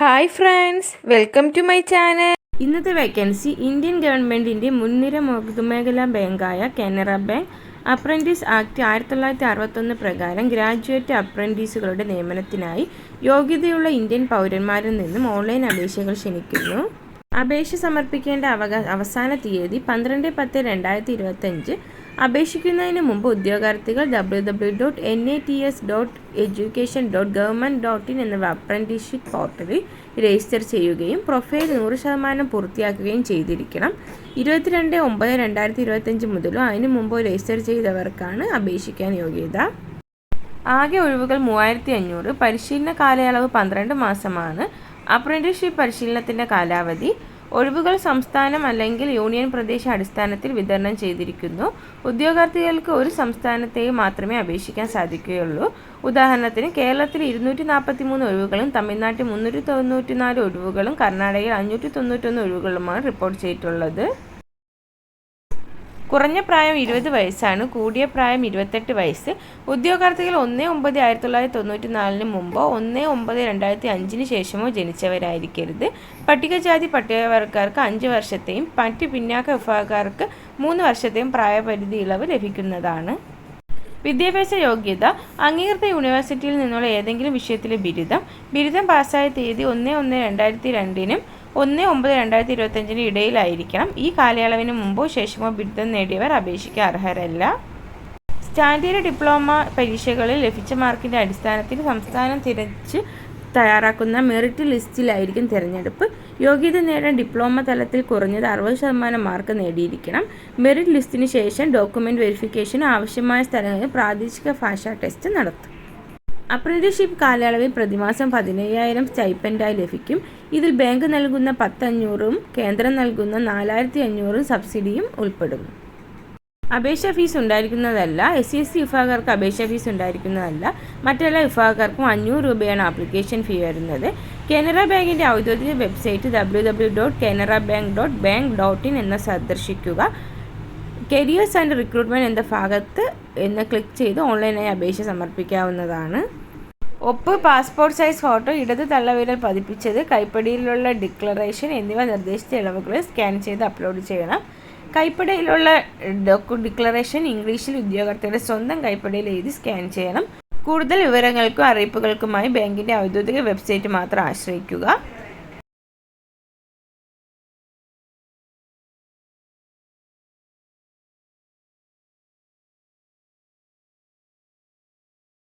Hi friends welcome to my channel. ഇന്നത്തെ vacancy Indian ഗവൺമെന്റിന്റെ മുൻനിര പൊതുമേഖലാ ബാങ്കായ കാനറ ബാങ്ക് അപ്രന്റീസ് ആക്ട് ആയിരത്തി തൊള്ളായിരത്തി അറുപത്തൊന്ന് പ്രകാരം ഗ്രാജുവേറ്റ് അപ്രന്റീസുകളുടെ നിയമനത്തിനായി യോഗ്യതയുള്ള ഇന്ത്യൻ പൗരന്മാരിൽ നിന്നും ഓൺലൈൻ അപേക്ഷകൾ ക്ഷണിക്കുന്നു. അപേക്ഷ സമർപ്പിക്കേണ്ട അവകാശ അവസാന തീയതി പന്ത്രണ്ട് പത്ത് രണ്ടായിരത്തി ഇരുപത്തഞ്ച് അപേക്ഷിക്കുന്നതിന് മുമ്പ് ഉദ്യോഗാർത്ഥികൾ W W dot N A T S dot education dot government dot in എന്ന അപ്രന്റീസ്ഷിപ്പ് പോർട്ടലിൽ രജിസ്റ്റർ ചെയ്യുകയും പ്രൊഫൈൽ നൂറ് ശതമാനം പൂർത്തിയാക്കുകയും ചെയ്തിരിക്കണം. ഇരുപത്തിരണ്ട് ഒമ്പത് രണ്ടായിരത്തി ഇരുപത്തഞ്ച് മുതലും അതിന് മുമ്പോ രജിസ്റ്റർ ചെയ്തവർക്കാണ് അപേക്ഷിക്കാൻ യോഗ്യത. ആകെ ഒഴിവുകൾ മൂവായിരത്തി അഞ്ഞൂറ് പരിശീലന കാലയളവ് പന്ത്രണ്ട് മാസമാണ്. അപ്രന്റീസ്ഷിപ്പ് പരിശീലനത്തിന്റെ കാലാവധി ഒഴിവുകൾ സംസ്ഥാനം അല്ലെങ്കിൽ യൂണിയൻ പ്രദേശ അടിസ്ഥാനത്തിൽ വിതരണം ചെയ്തിരിക്കുന്നു. ഉദ്യോഗാർത്ഥികൾക്ക് ഒരു സംസ്ഥാനത്തെയും മാത്രമേ അപേക്ഷിക്കാൻ സാധിക്കുകയുള്ളൂ. ഉദാഹരണത്തിന് കേരളത്തിൽ ഇരുന്നൂറ്റി നാൽപ്പത്തി മൂന്ന് ഒഴിവുകളും തമിഴ്നാട്ടിൽ മുന്നൂറ്റി തൊണ്ണൂറ്റി നാല് ഒഴിവുകളും കർണാടകയിൽ അഞ്ഞൂറ്റി തൊണ്ണൂറ്റൊന്ന് ഒഴിവുകളുമാണ് റിപ്പോർട്ട് ചെയ്തിട്ടുള്ളത്. കുറഞ്ഞ പ്രായം ഇരുപത് വയസ്സാണ് കൂടിയ പ്രായം ഇരുപത്തെട്ട് വയസ്സ്. ഉദ്യോഗാർത്ഥികൾ ഒന്ന് ഒമ്പത് ആയിരത്തി തൊള്ളായിരത്തി തൊണ്ണൂറ്റി നാലിന് മുമ്പോ ഒന്ന് ഒമ്പത് രണ്ടായിരത്തി അഞ്ചിന് ശേഷമോ ജനിച്ചവരായിരിക്കരുത്. പട്ടികജാതി പട്ടികവർഗക്കാർക്ക് അഞ്ച് വർഷത്തെയും മറ്റ് പിന്നാക്ക വിഭാഗക്കാർക്ക് മൂന്ന് വർഷത്തെയും പ്രായപരിധി ഇളവ് ലഭിക്കുന്നതാണ്. വിദ്യാഭ്യാസ യോഗ്യത അംഗീകൃത യൂണിവേഴ്സിറ്റിയിൽ നിന്നുള്ള ഏതെങ്കിലും വിഷയത്തിലെ ബിരുദം. ബിരുദം പാസ്സായ തീയതി ഒന്ന് ഒന്ന് രണ്ടായിരത്തി രണ്ടിനും ഒന്ന് ഒമ്പത് രണ്ടായിരത്തി ഇരുപത്തഞ്ചിന് ഇടയിലായിരിക്കണം. ഈ കാലയളവിന് മുമ്പോ ശേഷമോ ബിരുദം നേടിയവർ അപേക്ഷിക്കാൻ അർഹരല്ല. സ്റ്റാൻഡേർഡ് ഡിപ്ലോമ പരീക്ഷകളിൽ ലഭിച്ച മാർക്കിന്റെ അടിസ്ഥാനത്തിൽ സംസ്ഥാനം തിരച്ച് തയ്യാറാക്കുന്ന മെറിറ്റ് ലിസ്റ്റിലായിരിക്കും തിരഞ്ഞെടുപ്പ്. യോഗ്യത നേടാൻ ഡിപ്ലോമ തലത്തിൽ കുറഞ്ഞത് അറുപത് ശതമാനം മാർക്ക് നേടിയിരിക്കണം. മെറിറ്റ് ലിസ്റ്റിന് ശേഷം ഡോക്യുമെന്റ് വെരിഫിക്കേഷന് ആവശ്യമായ സ്ഥലങ്ങളിൽ പ്രാദേശിക ഭാഷാ ടെസ്റ്റ് നടത്തും. അപ്രന്റീസ്ഷിപ്പ് കാലയളവിൽ പ്രതിമാസം പതിനയ്യായിരം സ്റ്റൈപ്പൻഡായി ലഭിക്കും. ഇതിൽ ബാങ്ക് നൽകുന്ന പത്തഞ്ഞൂറും കേന്ദ്രം നൽകുന്ന നാലായിരത്തി അഞ്ഞൂറും സബ്സിഡിയും ഉൾപ്പെടുന്നു അപേക്ഷാ ഫീസ് ഉണ്ടായിരിക്കുന്നതല്ല എസ് സി എസ് സി വിഭാഗക്കാർക്ക് അപേക്ഷ ഫീസ് ഉണ്ടായിരിക്കുന്നതല്ല. മറ്റെല്ലാ വിഭാഗക്കാർക്കും അഞ്ഞൂറ് രൂപയാണ് ആപ്ലിക്കേഷൻ ഫീ വരുന്നത്. കാനറ ബാങ്കിന്റെ ഔദ്യോഗിക website W W dot Canara bank dot bank dot in എന്ന സന്ദർശിക്കുക. കരിയേഴ്സ് ആൻഡ് റിക്രൂട്ട്മെന്റ് എന്ന ഭാഗത്ത് എന്ന് ക്ലിക്ക് ചെയ്ത് ഓൺലൈനായി അപേക്ഷ സമർപ്പിക്കാവുന്നതാണ്. ഒപ്പ് പാസ്പോർട്ട് സൈസ് ഫോട്ടോ ഇടത് തള്ളവിരൽ പതിപ്പിച്ചത് കൈപ്പടിയിലുള്ള ഡിക്ലറേഷൻ എന്നിവ നിർദ്ദേശിച്ച ഇളവുകളിൽ സ്കാൻ ചെയ്ത് അപ്ലോഡ് ചെയ്യണം. കൈപ്പടയിലുള്ള ഡിക്ലറേഷൻ ഇംഗ്ലീഷിൽ ഉദ്യോഗാർത്ഥിയുടെ സ്വന്തം കൈപ്പടിയിൽ എഴുതി സ്കാൻ ചെയ്യണം. കൂടുതൽ വിവരങ്ങൾക്കും അറിയിപ്പുകൾക്കുമായി ബാങ്കിന്റെ ഔദ്യോഗിക വെബ്സൈറ്റ് മാത്രം ആശ്രയിക്കുക.